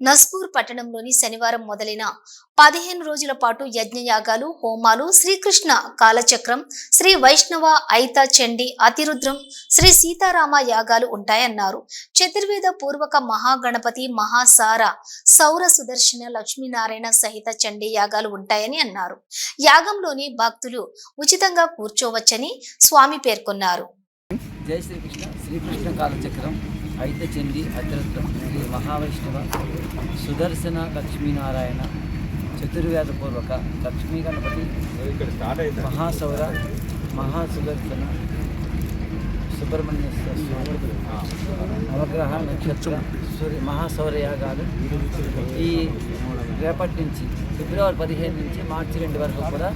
నస్పూర్ పట్టణంలోని శనివారం మొదలైన పదిహేను రోజుల పాటు యజ్ఞయాగాలు హోమాలు శ్రీకృష్ణ కాలచక్రం శ్రీ వైష్ణవ ఐత చండి అతిరుద్రం శ్రీ సీతారామ యాగాలు ఉంటాయన్నారు. చతుర్వేద పూర్వక మహాగణపతి మహాసార సౌర సుదర్శన లక్ష్మీనారాయణ సహిత చండీ యాగాలు ఉంటాయని అన్నారు. యాగంలోని భక్తులు ఉచితంగా కూర్చోవచ్చని స్వామి పేర్కొన్నారు. జై శ్రీకృష్ణ శ్రీకృష్ణ కాలచక్రం ఐత చండి మహావైష్ణవ సుదర్శన లక్ష్మీనారాయణ చతుర్వేద పూర్వక లక్ష్మీ గణపతి మహాసౌర మహాసుదర్శన సుబ్రహ్మణ్య నవగ్రహ నక్షత్ర సూర్య మహాసౌర యాగాలు ఈ రేపటి నుంచి ఫిబ్రవరి పదిహేను నుంచి మార్చి రెండు వరకు కూడా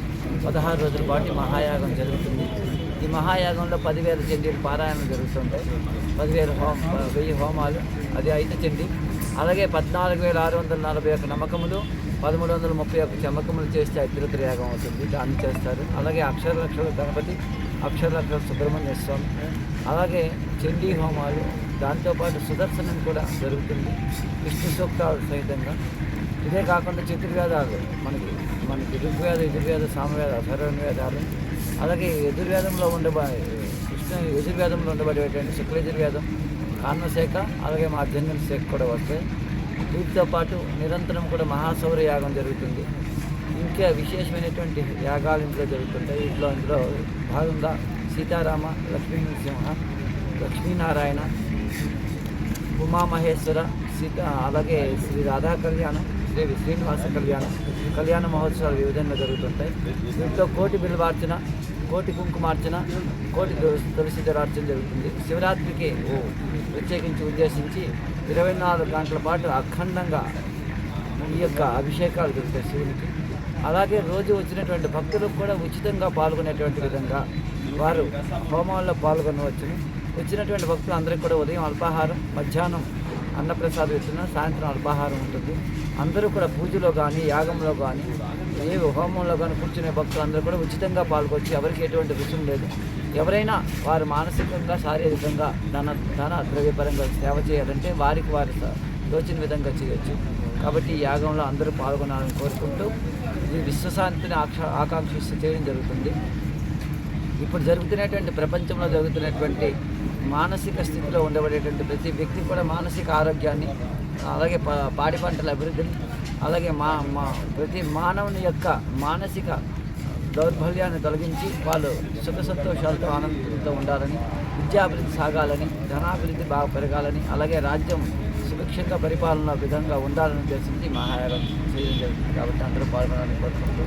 పదహారు రోజుల పాటు మహాయాగం జరుగుతుంది. ఈ మహాయాగంలో పదివేల చండీలు పారాయణం జరుగుతుంటాయి పదివేల హోమ వెయ్యి హోమాలు అది ఐదు చండి. అలాగే పద్నాలుగు వేల ఆరు వందల నలభై ఒక్క నమ్మకములు పదమూడు వందల ముప్పై ఒక్క చమ్మకములు చేస్తే అతిరుద్ర యాగం అవుతుంది. దాన్ని చేస్తారు. అలాగే అక్షర లక్షల గణపతి అక్షర లక్షల సుబ్రహ్మణ్య స్వామి. అలాగే చండీ హోమాలు దాంతోపాటు సుదర్శనం కూడా జరుగుతుంది. విష్ణు సూక్తాలు సహితంగా. ఇదే కాకుండా చతుర్వేదాలు. మనకి మనకి ఋగ్వేద యజుర్వేద సామవేద అథర్వణవేదాలు అలాగే ఎదుర్వేదంలో ఉండబ కృష్ణ యజుర్వేదంలో ఉండబడేటువంటి శుక్ల యజుర్వేదం కాన్వశాఖ అలాగే మా జంగల్ శాఖ కూడా వస్తాయి వీటితో పాటు నిరంతరం కూడా మహాసౌర యాగం జరుగుతుంది. ఇంకా విశేషమైనటువంటి యాగాలు ఇంట్లో జరుగుతుంటాయి. వీటిలో ఇందులో భాగంగా సీతారామ లక్ష్మీ నృసింహ లక్ష్మీనారాయణ ఉమామహేశ్వర సీత అలాగే శ్రీ రాధా కళ్యాణం శ్రీ శ్రీనివాస కళ్యాణం కళ్యాణ మహోత్సవాలు ఈ విధంగా జరుగుతుంటాయి. దీంట్లో కోటి బిల్వార్చన కోటి కుంకుమార్చన కోటి తులసి జరుగుతుంది. శివరాత్రికి ఓ ప్రత్యేకించి ఉద్దేశించి ఇరవై నాలుగు గంటల పాటు అఖండంగా ఈ యొక్క అభిషేకాలు జరుగుతాయి శివునికి. అలాగే రోజు వచ్చినటువంటి భక్తులకు కూడా ఉచితంగా పాల్గొనేటువంటి విధంగా వారు హోమాల్లో పాల్గొనవచ్చును. వచ్చినటువంటి భక్తులు అందరికీ కూడా ఉదయం అల్పాహారం మధ్యాహ్నం అన్నప్రసాదం ఇస్తున్న సాయంత్రం అల్పాహారం ఉంటుంది. అందరూ కూడా పూజలో కానీ యాగంలో కానీ ఏ హోమంలో కానీ కూర్చునే భక్తులు అందరూ కూడా ఉచితంగా పాల్గొచ్చి ఎవరికి ఎటువంటి రుచి లేదు. ఎవరైనా వారు మానసికంగా శారీరకంగా ధన ధన ద్రవ్యపరంగా సేవ చేయాలంటే వారికి వారు తోచిన విధంగా చేయొచ్చు. కాబట్టి యాగంలో అందరూ పాల్గొనాలని కోరుకుంటూ ఈ విశ్వశాంతిని ఆక్ష ఆకాంక్షిస్తూ చేయడం జరుగుతుంది. ఇప్పుడు జరుగుతున్నటువంటి ప్రపంచంలో జరుగుతున్నటువంటి మానసిక స్థితిలో ఉండబడేటువంటి ప్రతి వ్యక్తి కూడా మానసిక ఆరోగ్యాన్ని అలాగే పాడి పంటల అభివృద్ధిని అలాగే మా మా ప్రతి మానవుని యొక్క మానసిక దౌర్బల్యాన్ని తొలగించి వాళ్ళు సుఖ సంతోషాలతో ఆనందంతో ఉండాలని విద్యాభివృద్ధి సాగాలని ధనాభివృద్ధి బాగా పెరగాలని అలాగే రాజ్యం సురక్షిత పరిపాలన విధంగా ఉండాలని తెలిసింది మహాయాగం చేయడం జరుగుతుంది. కాబట్టి అందరూ పాల్గొనాలని కోరుకుంటూ